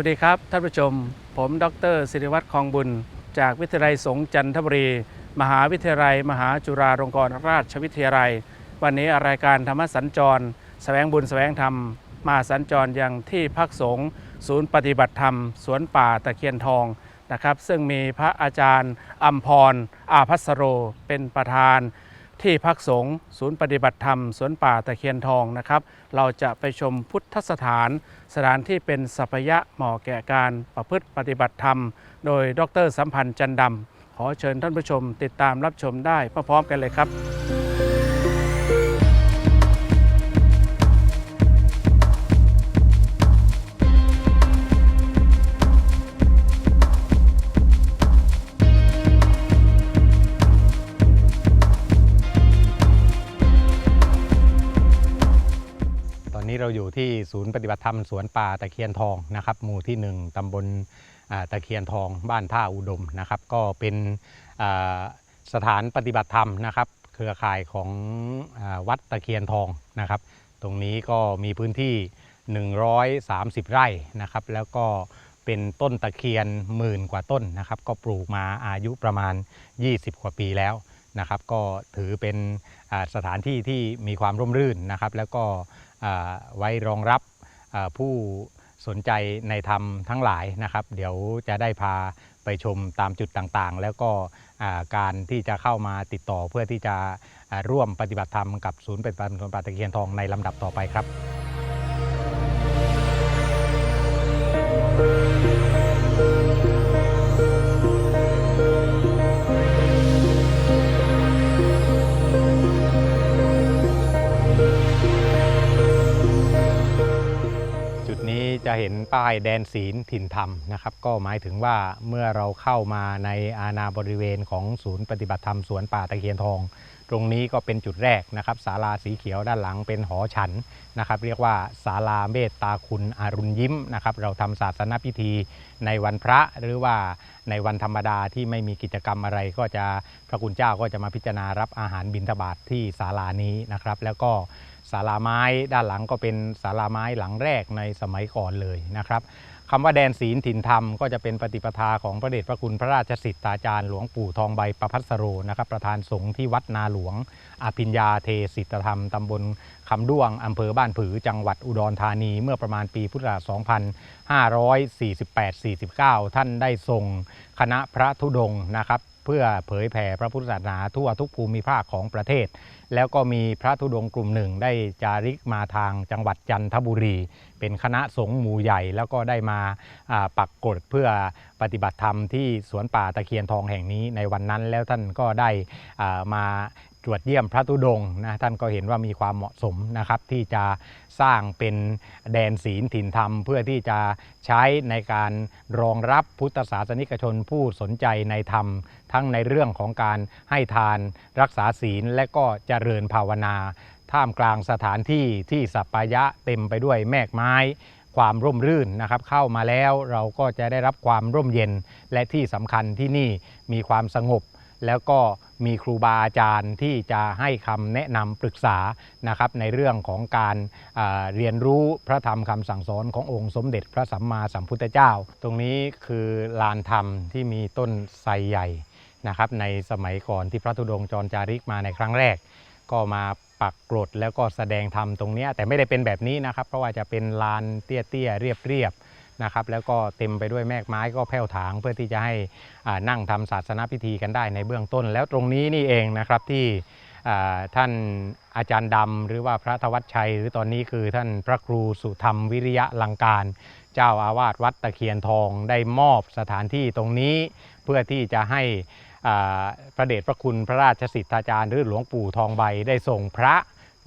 สวัสดีครับ ท่านผู้ชม ผมดรศิริวัตรคลองบุญ จากวิทยาลัยสงฆ์จันทบุรี มหาวิทยาลัย มหาจุฬาลงกรณราชวิทยาลัย วันนี้รายการธรรมสัญจรแสวงบุญแสวงธรรม มาสัญจรยังที่พักสงฆ์ศูนย์ปฏิบัติธรรม สวนป่าตะเคียนทองนะครับ ซึ่งมีพระอาจารย์อัมพรอาพัสโร เป็นประธาน ที่พักสงฆ์ศูนย์ปฏิบัติธรรมสวนป่าตะเคียนทองนะครับ เราจะไปชมพุทธสถาน สถานที่เป็นสัพยะเหมาะแก่การประพฤติปฏิบัติธรรม โดยดรสัมพันธ์จันดำขอเชิญท่านผู้ชมติดตามรับชมได้พร้อมๆกันเลยครับ นี้เราอยู่ที่ศูนย์ปฏิบัติธรรมสวนป่าตะเคียนทองนะครับ หมู่ที่ 1ตำบลตะเคียนทองบ้านท่าอุดมนะครับ ก็เป็นสถานปฏิบัติธรรมนะครับ เครือข่ายของอวัดตะเคียนทองนะครับ ตรงนี้ก็มีพื้นที่ 130 ไร่นะครับ แล้วก็เป็นต้นตะเคียนหมื่นกว่าต้นนะครับ ก็ปลูกมาอายุประมาณ 20 กว่าปีแล้วนะครับ ก็ถือเป็นสถานที่ที่มีความร่มรื่นนะครับ แล้วก็ ไว้รองรับผู้สนใจในธรรมทั้งหลายนะครับ เดี๋ยวจะได้พาไปชมตามจุดต่างๆ แล้วก็การที่จะเข้ามาติดต่อเพื่อที่จะร่วมปฏิบัติธรรมกับศูนย์ปฏิบัติธรรมสวนป่าตะเคียนทองในลำดับต่อไปครับ จะเห็นป้ายแดนศีลถิ่นธรรมนะครับ ก็หมายถึงว่าเมื่อเราเข้ามาในอาณาบริเวณของศูนย์ปฏิบัติธรรมสวนป่าตะเคียนทอง ตรงนี้ก็เป็นจุดแรกนะครับศาลาสีเขียวด้านหลังเป็นหอฉันนะครับ เรียกว่าศาลาเมตตาคุณอรุณยิ้มนะครับ เราทำศาสนพิธีในวันพระหรือว่าในวันธรรมดาที่ไม่มีกิจกรรมอะไรก็จะพระคุณเจ้าก็จะมาพิจารณารับอาหารบิณฑบาตทที่ศาลานี้นะครับ แล้วก็ ศาลาไม้ด้านหลังก็เป็นศาลาไม้หลังแรกในสมัยก่อนเลยนะครับคำว่าแดนศีลถิ่นธรรมก็จะเป็นปฏิปทาของพระเดชพระคุณพระราชสิทธาจารย์หลวงปู่ทองใบประพัสโรนะครับประธานสงฆ์ที่วัดนาหลวงอภิญญาเทศิตธรรมตำบลคำด้วงอำเภอบ้านผือจังหวัดอุดรธานีเมื่อประมาณปีพุทธศักราช 2548-49 ท่านได้ส่งคณะพระธุดงนะครับ เพื่อเผยแผ่พระพุทธศาสนาทั่วทุกภูมิภาคของประเทศ แล้วก็มีพระธุดงกลุ่มหนึ่ง ได้จาริกมาทางจังหวัดจันทบุรี เป็นคณะสงฆ์หมู่ใหญ่ แล้วก็ได้มาปักกฎเพื่อปฏิบัติธรรมที่สวนป่าตะเคียนทองแห่งนี้ในวันนั้นแล้วท่านก็ได้มาตรวจเยี่ยมพระธุดงนะท่านก็เห็นว่ามีความเหมาะสมนะครับที่จะสร้างเป็นแดนศีลถิ่นธรรม เพื่อที่จะใช้ในการรองรับพุทธศาสนิกชนผู้สนใจในธรรม ทั้งในเรื่องของการให้ทานรักษาศีลและก็เจริญภาวนา ท่ามกลางสถานที่ที่สัปปายะเต็มไปด้วยแมกไม้ ความร่มรื่นนะครับ เข้ามาแล้วเราก็จะได้รับความร่มเย็น และที่สำคัญที่นี่มีความสงบแล้วก็มีครูบาอาจารย์ที่จะให้คำแนะนำปรึกษานะครับในเรื่องของการอ่าเรียนรู้พระธรรมคำสั่งสอนขององค์สมเด็จพระสัมมาสัมพุทธเจ้า ตรงนี้คือลานธรรมที่มีต้นไทรใหญ่ นะครับในสมัยก่อนที่พระธุดงค์จรจาริกมาในครั้งแรก ก็มาปักกรดแล้วก็แสดงธรรมตรงเนี้ยแต่ไม่ได้เป็นแบบนี้นะครับ เพราะว่าจะเป็นลานเตี้ยๆเรียบๆนะครับแล้วก็เต็มไปด้วยแมกไม้ก็แผ่วถางเพื่อที่จะให้นั่งทำศาสนพิธีกันได้ในเบื้องต้น แล้วตรงนี้นี่เองนะครับที่ท่านอาจารย์ดำหรือว่าพระธวัชชัย หรือตอนนี้คือท่านพระครูสุธรรมวิริยะลังการ เจ้าอาวาสวัดตะเคียนทองได้มอบสถานที่ตรงนี้เพื่อที่จะให้ พระเดชพระคุณพระราชสิทธาจารย์หรือหลวงปู่ทองใบได้ส่งพระ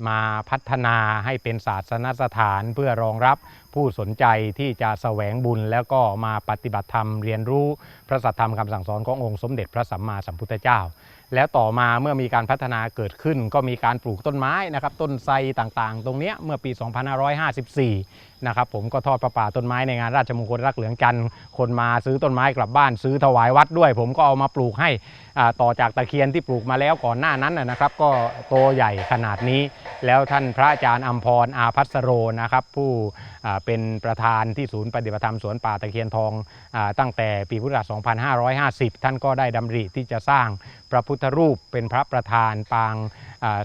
มาพัฒนาให้เป็นศาสนสถานเพื่อรองรับผู้สนใจที่จะแสวงบุญ แล้วก็มาปฏิบัติธรรมเรียนรู้พระสัทธรรมคำสั่งสอนขององค์สมเด็จพระสัมมาสัมพุทธเจ้า แล้วต่อมาเมื่อมีการพัฒนาเกิดขึ้น ก็มีการปลูกต้นไม้นะครับต้นไทรต่างๆ ตรงเนี้ยเมื่อปี 2554 นะครับผมก็ทอดประป่าต้นไม้ในงานราชมงคลรักเหลืองจันทร์คนมาซื้อต้นไม้กลับบ้าน ซื้อถวายวัดด้วย ผมก็เอามาปลูกให้ต่อจากตะเคียนที่ปลูกมาแล้วก่อนหน้านั้นนะครับ ก็โตใหญ่ขนาดนี้ แล้วท่านพระอาจารย์อัมพรอาพัสโรนะครับ ผู้เป็นประธานที่ศูนย์ปฏิบัติธรรมสวนป่าตะเคียนทองอตั้งแต่ปีพุทธศักราช 2550 ท่านก็ได้ดำริที่จะสร้างพระพุทธรูปเป็นพระประธานปาง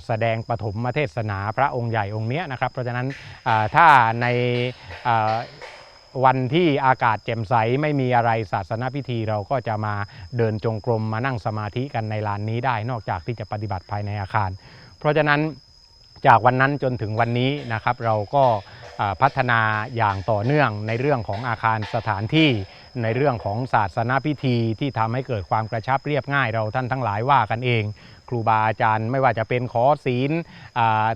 แสดงปฐมเทศนาพระองค์ใหญ่องค์เนี้ยนะครับ เพราะฉะนั้นถ้าในวันที่อากาศแจ่มใสไม่มีอะไรศาสนาพิธีเราก็จะมาเดินจงกรมมานั่งสมาธิกันในลานนี้ได้ นอกจากที่จะปฏิบัติภายในอาคาร เพราะฉะนั้นจากวันนั้นจนถึงวันนี้นะครับเราก็พัฒนาอย่างต่อเนื่องในเรื่องของอาคารสถานที่ในเรื่องของศาสนาพิธีที่ทำให้เกิดความกระชับเรียบง่ายเราท่านทั้งหลายว่ากันเอง ครูบาอาจารย์ ไม่ว่าจะเป็นขอศีล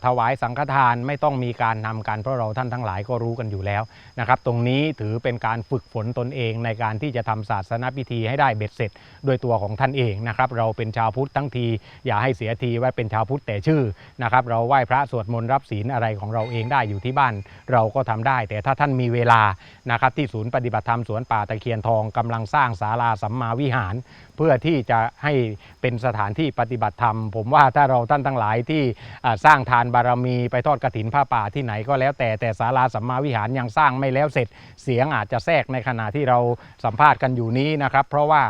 ถวายสังฆทานไม่ต้องมีการนำกันเพราะเราท่านทั้งหลายก็รู้กันอยู่แล้วนะครับ ตรงนี้ถือเป็นการฝึกฝนตนเองในการที่จะทำศาสนพิธีให้ได้เบ็ดเสร็จด้วยตัวของท่านเองนะครับ เราเป็นชาวพุทธทั้งที อย่าให้เสียทีว่าเป็นชาวพุทธแต่ชื่อนะครับ เราไหว้พระสวดมนต์รับศีลอะไรของเราเองได้อยู่ที่บ้าน เราก็ทำได้ แต่ถ้าท่านมีเวลานะครับที่ศูนย์ปฏิบัติธรรมสวนป่าตะเคียนทองกำลังสร้างศาลาสัมมาวิหาร เพื่อที่จะให้เป็นสถานที่ปฏิบัติธรรม ผมว่าถ้าเราท่านทั้งหลายที่สร้างทานบารมีไปทอดกระถินผ้าป่าที่ไหนก็แล้วแต่แต่ศาลาสัมมาวิหารยังสร้างไม่แล้วเสร็จเสียงอาจจะแทรกในขณะที่เราสัมภาษณ์กันอยู่นี้นะครับ เพราะว่า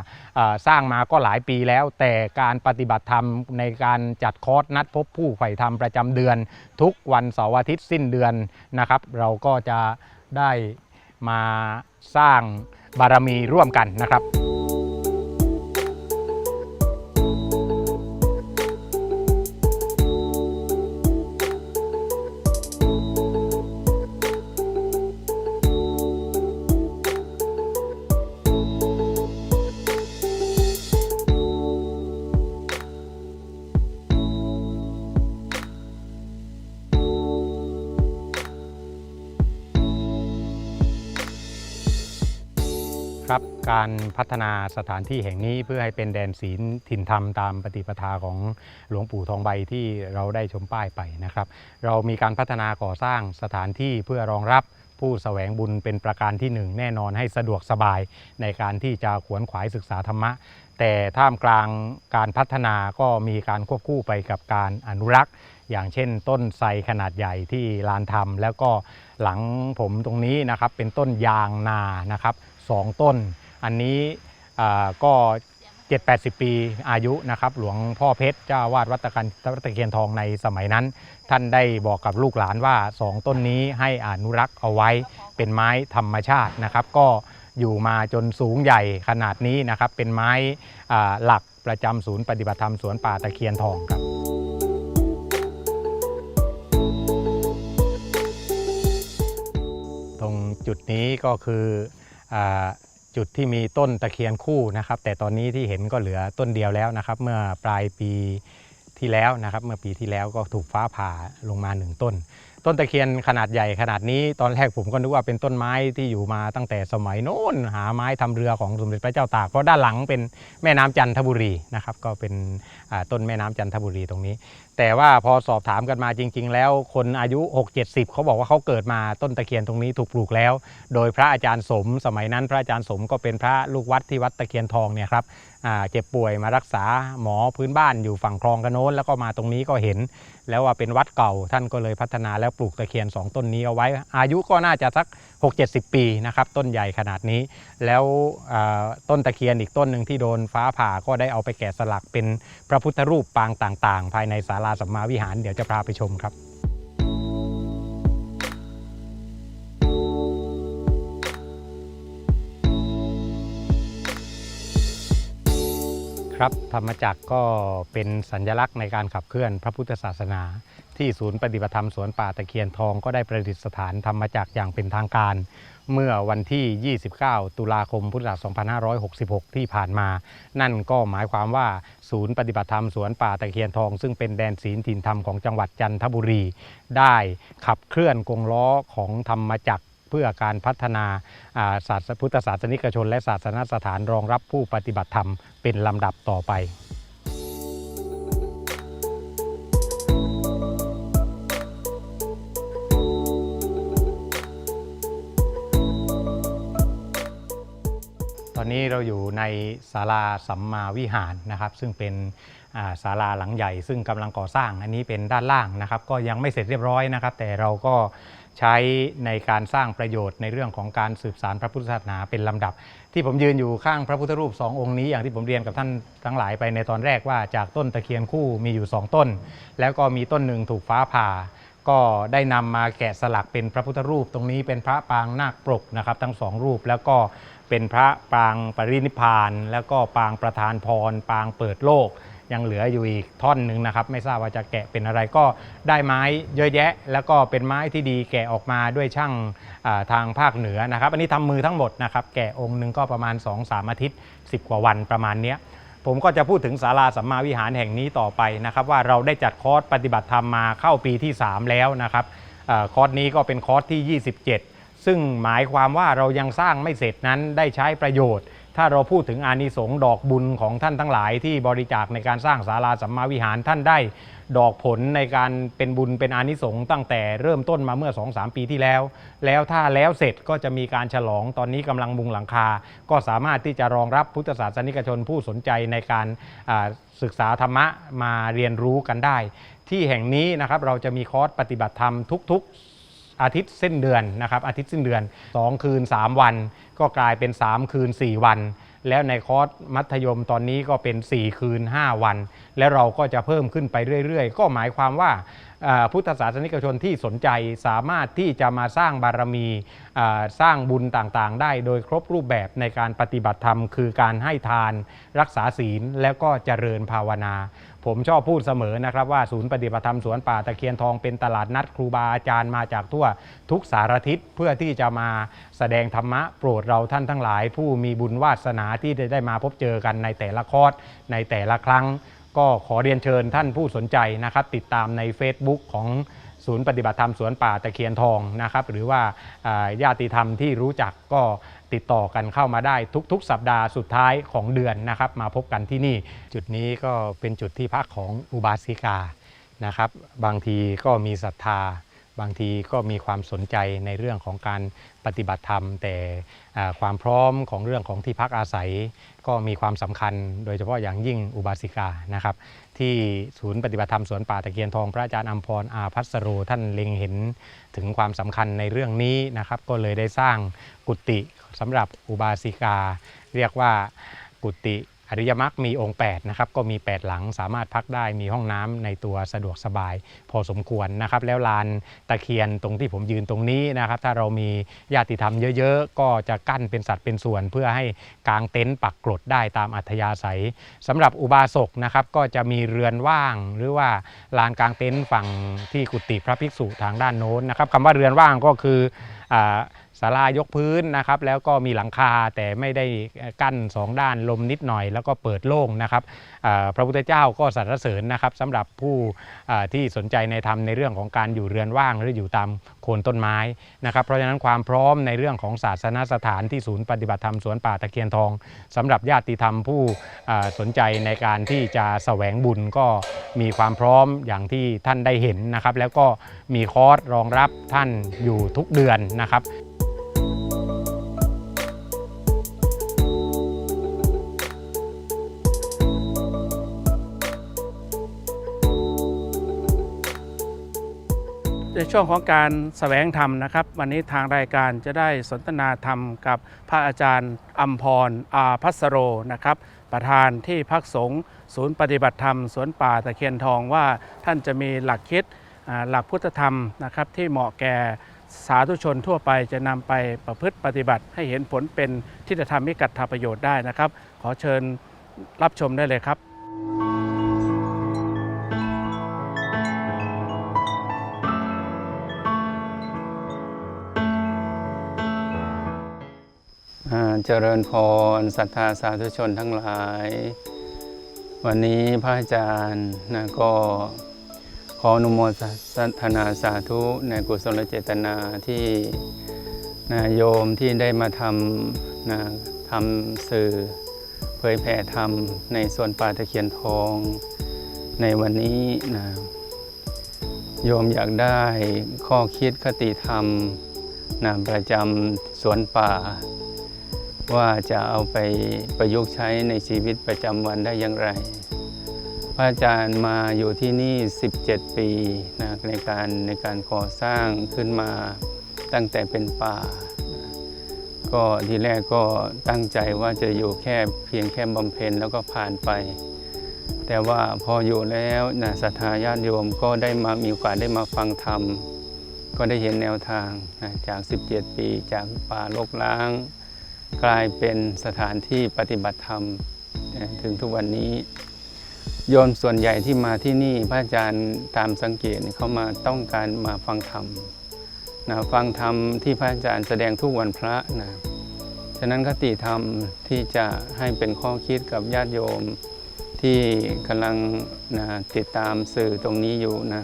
สร้างมาก็หลายปีแล้ว แต่การปฏิบัติธรรมในการจัดคอร์สนัดพบผู้ใฝ่ธรรมประจำเดือน ทุกวันเสาร์อาทิตย์สิ้นเดือนนะครับ เราก็จะได้มาสร้างบารมีร่วมกันนะครับ ครับการพัฒนาสถานที่แห่งนี้เพื่อให้เป็นแดนศีลถิ่นธรรมตามปฏิปทาของหลวงปู่ทองใบที่เราได้ชมป้ายไปนะครับ เรามีการพัฒนาก่อสร้างสถานที่เพื่อรองรับผู้แสวงบุญเป็นประการที่หนึ่งแน่นอนให้สะดวกสบายในการที่จะขวนขวายศึกษาธรรมะ แต่ท่ามกลางการพัฒนาก็มีการควบคู่ไปกับการอนุรักษ์ อย่างเช่น ต้นไทรขนาดใหญ่ที่ลานธรรม แล้วก็หลังผมตรงนี้นะครับเป็นต้นยางนานะครับสองต้น อันนี้ก็ 7-80 ปีอายุนะครับหลวงพ่อเพชรเจ้าวาดวัดตะกันวัดตะเคียนทองในสมัยนั้น ท่านได้บอกกับลูกหลานว่า 2 ต้นนี้ให้อนุรักษ์เอาไว้เป็นไม้ธรรมชาตินะครับ ก็อยู่มาจนสูงใหญ่ขนาดนี้นะครับเป็นไม้หลักประจำศูนย์ปฏิบัติธรรมสวนป่าตะเคียนทองครับตรงจุดนี้ก็คือ จุดที่มีต้นตะเคียนคู่นะครับ แต่ตอนนี้ที่เห็นก็เหลือต้นเดียวแล้วนะครับ เมื่อปลายปีที่แล้วนะครับ เมื่อปีที่แล้วก็ถูกฟ้าผ่าลงมาหนึ่งต้น ต้นตะเคียนขนาดใหญ่ขนาดนี้ตอนแรกผมก็นึกว่าเป็นต้นไม้ที่อยู่มาตั้งแต่สมัยโน้นหาไม้ทำเรือของสมเด็จพระเจ้าตากเพราะด้านหลังเป็นแม่น้ำจันทบุรีนะครับก็เป็นต้นแม่น้ำจันทบุรีตรงนี้ แต่ว่าพอสอบถามกันมาจริง ๆ แล้วคนอายุ 6-70 เขาบอกว่าเขาเกิดมาต้นตะเคียนตรงนี้ถูกปลูกแล้ว โดยพระอาจารย์สม สมัยนั้นพระอาจารย์สมก็เป็นพระลูกวัดที่วัดตะเคียนทองเนี่ยครับ เจ็บป่วยมารักษาหมอพื้นบ้านอยู่ฝั่งคลองกระโน้นแล้วก็มาตรงนี้ก็เห็น แล้วว่าเป็นวัดเก่าท่านก็เลยพัฒนาแล้วปลูกตะเคียน 2 ต้นนี้เอาไว้ อายุก็น่าจะสัก 6-70 ปีนะครับต้นใหญ่ขนาดนี้ แล้วต้นตะเคียนอีกต้นหนึ่งที่โดนฟ้าผ่าก็ได้เอาไปแกะสลักเป็นพระพุทธรูปปางต่าง ๆ ภายในศาลาสัมมาวิหารเดี๋ยวจะพาไปชมครับ ครับธรรมจักรก็เป็นสัญลักษณ์ในการขับเคลื่อนพระพุทธศาสนา ที่ศูนย์ปฏิบัติธรรมสวนป่าตะเคียนทองก็ได้ประดิษฐานธรรมจักรอย่างเป็นทางการ เมื่อวันที่ 29 ตุลาคมพุทธศักราช2566 ที่ผ่านมา นั่นก็หมายความว่าศูนย์ปฏิบัติธรรมสวนป่าตะเคียนทอง ซึ่งเป็นแดนศีลถิ่นธรรมของจังหวัดจันทบุรี ได้ขับเคลื่อนกงล้อของธรรมจักร เพื่อการพัฒนาศาสพุทธศาสนิกชน และศาสนสถานรองรับผู้ปฏิบัติธรรมเป็นลำดับต่อไปตอนนี้เราอยู่ในศาลาสัมมาวิหารนะครับ ซึ่งเป็นศาลาหลังใหญ่ ซึ่งกำลังก่อสร้างอันนี้เป็นด้านล่างนะครับ ก็ยังไม่เสร็จเรียบร้อยนะครับ แต่เราก็ ใช้ในการสร้างประโยชน์ในเรื่องของการสืบสารพระพุทธศาสนาเป็นลำดับ ที่ผมยืนอยู่ข้างพระพุทธรูปสององค์นี้อย่างที่ผมเรียนกับท่านทั้งหลายไปในตอนแรกว่าจากต้นตะเคียนคู่มีอยู่สองต้น แล้วก็มีต้นหนึ่งถูกฟ้าผ่าก็ได้นำมาแกะสลักเป็นพระพุทธรูป ตรงนี้เป็นพระปางนาคปรกนะครับ ทั้งสองรูปแล้วก็เป็นพระปางปรินิพาน แล้วก็ปางประธานพร ปางเปิดโลก ยังเหลืออยู่อีกท่อนหนึ่งนะครับ ไม่ทราบว่าจะแกะเป็นอะไรก็ได้ไม้เยอะแยะ แล้วก็เป็นไม้ที่ดีแกะออกมาด้วยช่างทางภาคเหนือนะครับ อันนี้ทำมือทั้งหมดนะครับ แกะองค์หนึ่งก็ประมาณ 2-3 อาทิตย์ 10 กว่าวันประมาณเนี้ยผมก็จะพูดถึงศาลาสัมมาวิหารแห่งนี้ต่อไปนะครับ ว่าเราได้จัดคอร์สปฏิบัติธรรมมาเข้าปีที่ 3 แล้วนะครับอคอร์สนี้ก็เป็นคอร์สที่ 27 ซึ่งหมายความว่าเรายังสร้างไม่เสร็จนั้นได้ใช้ประโยชน์ ถ้าเราพูดถึงอานิสงส์ดอกบุญของท่านทั้งหลายที่บริจาคในการสร้างศาลาสัมมาวิหารท่านได้ดอกผลในการเป็นบุญเป็นอานิสงส์ตั้งแต่เริ่มต้นมาเมื่อ 2-3 ปีที่แล้ว แล้วถ้าแล้วเสร็จก็จะมีการฉลองตอนนี้กำลังมุงหลังคา ก็สามารถที่จะรองรับพุทธศาสนิกชนผู้สนใจในการศึกษาธรรมะมาเรียนรู้กันได้ ที่แห่งนี้นะครับเราจะมีคอร์สปฏิบัติธรรมทุก ๆ อาทิตย์สิ้นเดือนนะครับอาทิตย์สิ้นเดือน 2 คืน 3 วัน ก็กลายเป็น 3 คืน 4 วัน แล้วในคอร์สมัธยมตอนนี้ก็เป็น 4 คืน 5 วัน แล้วเราก็จะเพิ่มขึ้นไปเรื่อยๆ ก็หมายความว่าพุทธศาสนิกชนที่สนใจสามารถที่จะมาสร้างบารมีสร้างบุญต่างๆ ได้โดยครบรูปแบบในการปฏิบัติธรรม คือการให้ทานรักษาศีลแล้วก็เจริญภาวนา ผมชอบพูดเสมอนะครับว่าศูนย์ปฏิบัติธรรมสวนป่าตะเคียนทองเป็นตลาดนัดครูบาอาจารย์มาจากทั่วทุกสารทิศเพื่อที่จะมาแสดงธรรมะโปรดเราท่านทั้งหลาย ผู้มีบุญวาสนาที่จะได้มาพบเจอกันในแต่ละคอร์สในแต่ละครั้ง ก็ขอเรียนเชิญท่านผู้สนใจนะครับ ติดตามใน Facebook ของศูนย์ปฏิบัติธรรมสวนป่าตะเคียนทองนะครับ หรือว่าญาติธรรมที่รู้จักก็ ติดต่อกันเข้ามาได้ทุก ๆ สัปดาห์สุดท้ายของเดือนนะครับมาพบกันที่นี่ จุดนี้ก็เป็นจุดที่พักของอุบาสิกานะครับบางทีก็มีศรัทธา บางทีก็มีความสนใจในเรื่องของการปฏิบัติธรรม แต่ ความพร้อมของเรื่องของที่พักอาศัย ก็มีความสำคัญ โดยเฉพาะอย่างยิ่งอุบาสิกานะครับ ที่ศูนย์ปฏิบัติธรรมสวนป่าตะเคียนทองพระอาจารย์อัมพรอาพัสโรท่านเล็งเห็นถึงความสำคัญในเรื่องนี้นะครับ ก็เลยได้สร้างกุฏิสำหรับอุบาสิกา เรียกว่ากุฏิ อริยมรรคมีองค์8นะครับก็มี 8 หลังสามารถพักได้มีห้องน้ำในตัวสะดวกสบาย พอสมควรนะครับแล้วลานตะเคียนตรงที่ผมยืนตรงนี้นะครับถ้าเรามีญาติธรรมเยอะๆ ก็จะกั้นเป็นสัดเป็นส่วน เพื่อให้กางเต็นท์ปักกรดได้ตามอัธยาศัยสำหรับอุบาสกนะครับก็จะมีเรือนว่าง หรือว่าลานกางเต็นท์ฝั่งที่กุฏิพระภิกษุทางด้านโน้นนะครับคำว่าเรือนว่างก็คืออ ศาลายกพื้นนะครับ แล้วก็มีหลังคาแต่ไม่ได้กั้นสองด้านลมนิดหน่อย แล้วก็เปิดโล่งนะครับพระพุทธเจ้าก็สรรเสริญนะครับสำหรับผู้ที่สนใจในธรรมในเรื่องของการอยู่เรือนว่างหรืออยู่ตามโคนต้นไม้นะครับ เพราะฉะนั้นความพร้อมในเรื่องของศาสนสถานที่ศูนย์ปฏิบัติธรรมสวนป่าตะเคียนทองสำหรับญาติธรรมผู้สนใจในการที่จะแสวงบุญก็มีความพร้อมอย่างที่ท่านได้เห็นนะครับ แล้วก็มีคอร์สรองรับท่านอยู่ทุกเดือนนะครับ ในช่วงของการแสวงธรรมนะครับ วันนี้ทางรายการจะได้สนทนาธรรมกับพระอาจารย์อัมพรอาพัสโรนะครับ ประธานที่พักสงฆ์ศูนย์ปฏิบัติธรรมสวนป่าตะเคียนทองว่าท่านจะมีหลักคิดหลักพุทธธรรมนะครับ ที่เหมาะแก่สาธุชนทั่วไปจะนำไปประพฤติปฏิบัติให้เห็นผลเป็นที่จะทำให้กัดทาประโยชน์ได้นะครับ ขอเชิญรับชมได้เลยครับ เจริญพรศรัทธาสาธุชนทั้งหลาย วันนี้พระอาจารย์นะก็ขออนุโมทนาสาธุในกุศลเจตนาที่นะโยมที่ได้มาทำนะทำสื่อเผยแผ่ธรรมในส่วนป่าตะเคียนทองในวันนี้นะโยมอยากได้ข้อคิดคติธรรมนะประจำสวนป่า ว่าจะเอาไปประยุกต์ใช้ในชีวิตประจำวันได้อย่างไร พระอาจารย์มาอยู่ที่นี่ 17 ปีนะในการในการก่อสร้างขึ้นมาตั้งแต่เป็นป่า ก็ทีแรกก็ตั้งใจว่าจะอยู่แค่เพียงแค่บำเพ็ญแล้วก็ผ่านไป แต่ว่าพออยู่แล้วนะศรัทธาญาติโยมก็ได้มามีโอกาสได้มาฟังธรรม ก็ได้เห็นแนวทางนะจาก 17 ปีจากป่าโลกล้าง กลายเป็นสถานที่ปฏิบัติธรรมถึงทุกวันนี้ โยมส่วนใหญ่ที่มาที่นี่พระอาจารย์ตามสังเกตเนี่ยเขามาต้องการมาฟังธรรมนะฟังธรรมที่พระอาจารย์แสดงทุกวันพระนะฉะนั้นคติธรรมที่จะให้เป็นข้อคิดกับญาติโยมที่กำลังนะติดตามสื่อตรงนี้อยู่นะ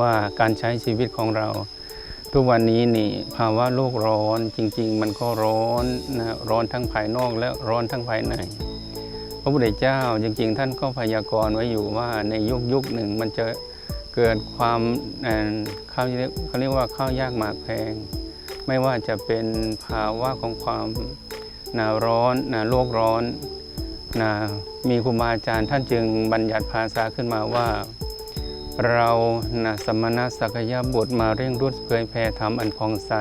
ว่าการใช้ชีวิตของเรา ทุกวันนี้นี่ภาวะโลกร้อนจริง ๆ มันก็ร้อนนะร้อนทั้งภายนอกและร้อนทั้งภายใน พระพุทธเจ้าจริง ๆ ท่านก็พยากรณ์ไว้อยู่ว่าในยุคยุคหนึ่งมันจะเกิดความเข้าเขาเรียกว่าข้าวยากหมากแพง ไม่ว่าจะเป็นภาวะของความหนาร้อนหนาโลกร้อนนะมีครูบาอาจารย์ท่านจึงบัญญัติภาษาขึ้นมาว่า เรานะสมณะสักยบุตรมาเร่งรุดเผยแผ่ธรรมอันผ่องใส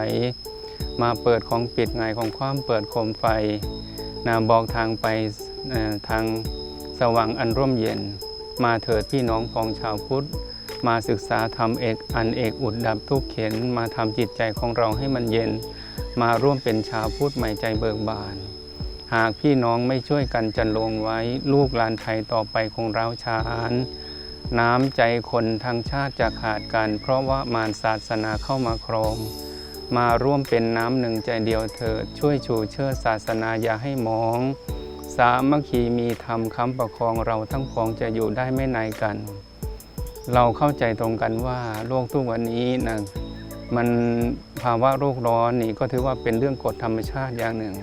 มาเปิดของปิดไงของความเปิดโคมไฟนะบอกทางไปนะทางสว่างอันร่มเย็น มาเถิดพี่น้องพองชาวพุทธ มาศึกษาธรรมเอกอันเอกอุดดับทุกเข็น มาทำจิตใจของเราให้มันเย็น มาร่วมเป็นชาวพุทธใหม่ใจเบิกบาน หากพี่น้องไม่ช่วยกันจันลงไว้ลูกหลานไทยต่อไปคงร้าวฉาน น้ำใจคนทั้งชาติจะขาดกัน เพราะว่ามารศาสนาเข้ามาครอง มาร่วมเป็นน้ำหนึ่งใจเดียวเถิด ช่วยชูเชิดศาสนาอย่าให้มอง สามัคคีมีธรรมค้ำประคองเราทั้งพองจะอยู่ได้ไม่นายกัน เราเข้าใจตรงกันว่าโลกทุกวันนี้นะมันภาวะโลกร้อนนี่ก็ถือว่าเป็นเรื่องกฎธรรมชาติอย่างหนึ่ง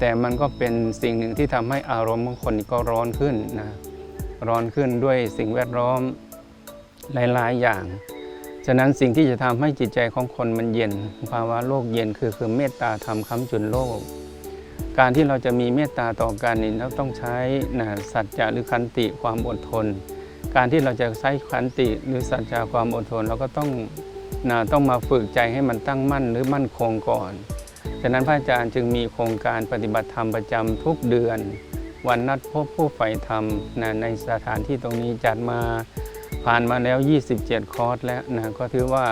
แต่มันก็เป็นสิ่งหนึ่งที่ทำให้อารมณ์ของคนก็ร้อนขึ้นนะ ร้อนขึ้นด้วยสิ่งแวดล้อมหลาย ๆ อย่าง ฉะนั้นสิ่งที่จะทำให้จิตใจของคนมันเย็น ภาวะโลกเย็นคือคือเมตตาธรรมค้ำจุนโลก การที่เราจะมีเมตตาต่อกันนี่เราต้องใช้นะสัจจะหรือคันติความอดทน การที่เราจะใช้ขันติหรือสัจจะความอดทน เราก็ต้องนะต้องมาฝึกใจให้มันตั้งมั่นหรือมั่นคงก่อน ฉะนั้นพระอาจารย์จึงมีโครงการปฏิบัติธรรมประจำทุกเดือน วันนัดพบผู้ใฝ่ธรรมนะในสถานที่ตรงนี้จัดมาผ่านมาแล้ว 27 คอร์สแล้วนะก็ถือว่า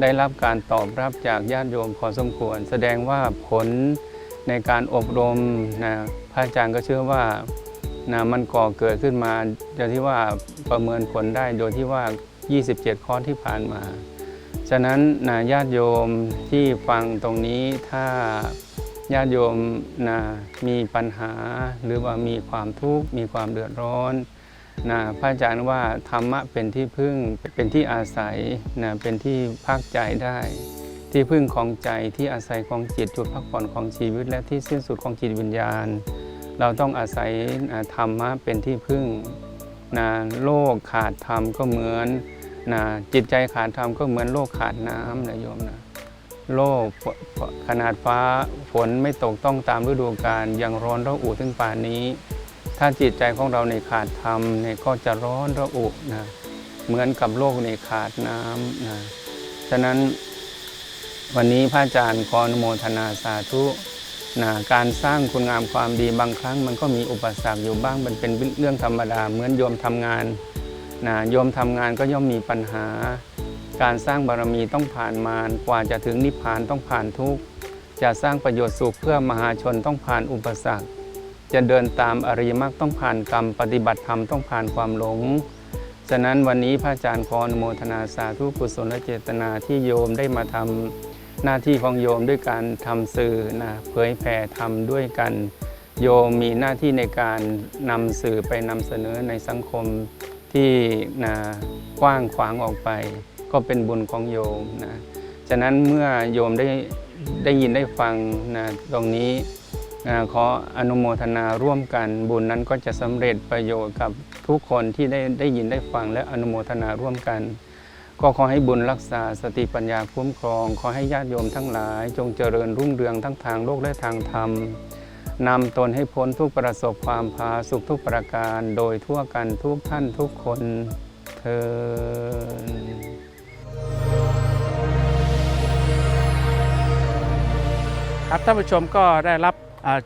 ได้รับการตอบรับจากญาติโยมพอสมควร แสดงว่าผลในการอบรมนะพระอาจารย์ก็เชื่อว่านะมันก่อเกิดขึ้นมาโดยที่ว่าประเมินผลได้โดยที่ว่า 27 คอร์สที่ผ่านมา ฉะนั้นนะญาติโยมที่ฟังตรงนี้ถ้า ญาติโยมนะมีปัญหาหรือว่ามีความทุกข์มีความเดือดร้อนนะพระอาจารย์ว่าธรรมะเป็นที่พึ่งเป็นที่อาศัยนะเป็นที่พักใจได้ ที่พึ่งของใจที่อาศัยของจิตจุดพักผ่อนของชีวิต และที่สิ้นสุดของจิตวิญญาณ เราต้องอาศัยนะธรรมะเป็นที่พึ่งนะโลกขาดธรรมก็เหมือนนะจิตใจขาดธรรมก็เหมือนโลกขาดน้ำนะโยมนะ โลกขนาดฟ้าฝนไม่ตกต้องตามฤดูกาลยังร้อนระอุถึงป่านนี้ ถ้าจิตใจของเราในขาดธรรมเนี่ยก็จะร้อนระอุนะเหมือนกับโลกในขาดน้ำนะฉะนั้นวันนี้พระอาจารย์ขออนุโมทนาสาธุนะการสร้างคุณงามความดีบางครั้ง มันก็มีอุปสรรคอยู่บ้างมันเป็นเรื่องธรรมดา เหมือนโยมทำงานนะโยมทำงานก็ย่อมมีปัญหา การสร้างบารมีต้องผ่านมารกว่าจะถึงนิพพานต้องผ่านทุกข์จะสร้างประโยชน์สุขเพื่อมหาชนต้องผ่านอุปสรรค จะเดินตามอริยมรรคต้องผ่านกรรม ปฏิบัติธรรมต้องผ่านความหลง ฉะนั้นวันนี้พระอาจารย์ขออนุโมทนาสาธุกุศลเจตนาที่โยมได้มาทำหน้าที่ของโยมด้วยการทำสื่อนะเผยแผ่ธรรมด้วยกัน โยมมีหน้าที่ในการนำสื่อไปนำเสนอในสังคมที่นะกว้างขวางออกไป ก็เป็นบุญของโยมนะฉะนั้นเมื่อโยมได้ได้ยินได้ฟังนะตรงนี้อ่าขออนุโมทนาร่วมกัน บุญนั้นก็จะสำเร็จประโยชน์กับทุกคนที่ได้ได้ยินได้ฟังและอนุโมทนาร่วมกัน ก็ขอให้บุญรักษาสติปัญญาคุ้มครอง ขอให้ญาติโยมทั้งหลาย จงเจริญรุ่งเรืองทั้งทางโลกและทางธรรมนำตนให้พ้นทุกประสบความพาสุขทุกประการ โดยทั่วกันทุกท่านทุกคนเธอ ครับท่านผู้ชมก็ได้รับ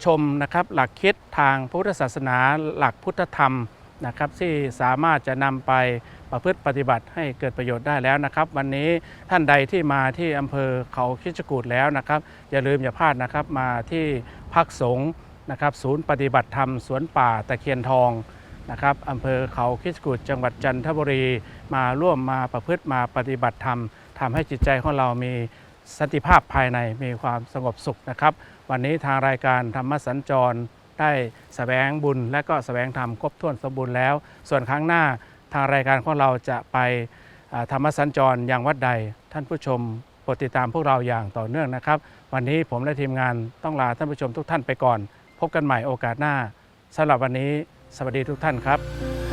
ชมนะครับหลักคิดทางพุทธศาสนาหลักพุทธธรรมนะครับที่สามารถจะนำไปประพฤติปฏิบัติให้เกิดประโยชน์ได้แล้วนะครับ วันนี้ท่านใดที่มาที่อำเภอเขาคิดจกูดแล้วนะครับ อย่าลืมอย่าพลาดนะครับมาที่พักสงฆ์นะครับศูนย์ปฏิบัติธรรมสวนป่าตะเคียนทองนะครับอำเภอเขาคิดจกูดจังหวัดจันทบุรี มาร่วมมาประพฤติมาปฏิบัติธรรมทำให้จิตใจของเรามี สันติภาพภายในมีความสงบสุขนะครับ วันนี้ทางรายการธรรมสัญจรได้แสวงบุญและก็แสวงธรรมครบถ้วนสมบูรณ์แล้ว ส่วนครั้งหน้าทางรายการของเราจะไปธรรมสัญจรอย่างวัดใด ท่านผู้ชมโปรดติดตามพวกเราอย่างต่อเนื่องนะครับ วันนี้ผมและทีมงานต้องลาท่านผู้ชมทุกท่านไปก่อน พบกันใหม่โอกาสหน้าสำหรับวันนี้ สวัสดีทุกท่านครับ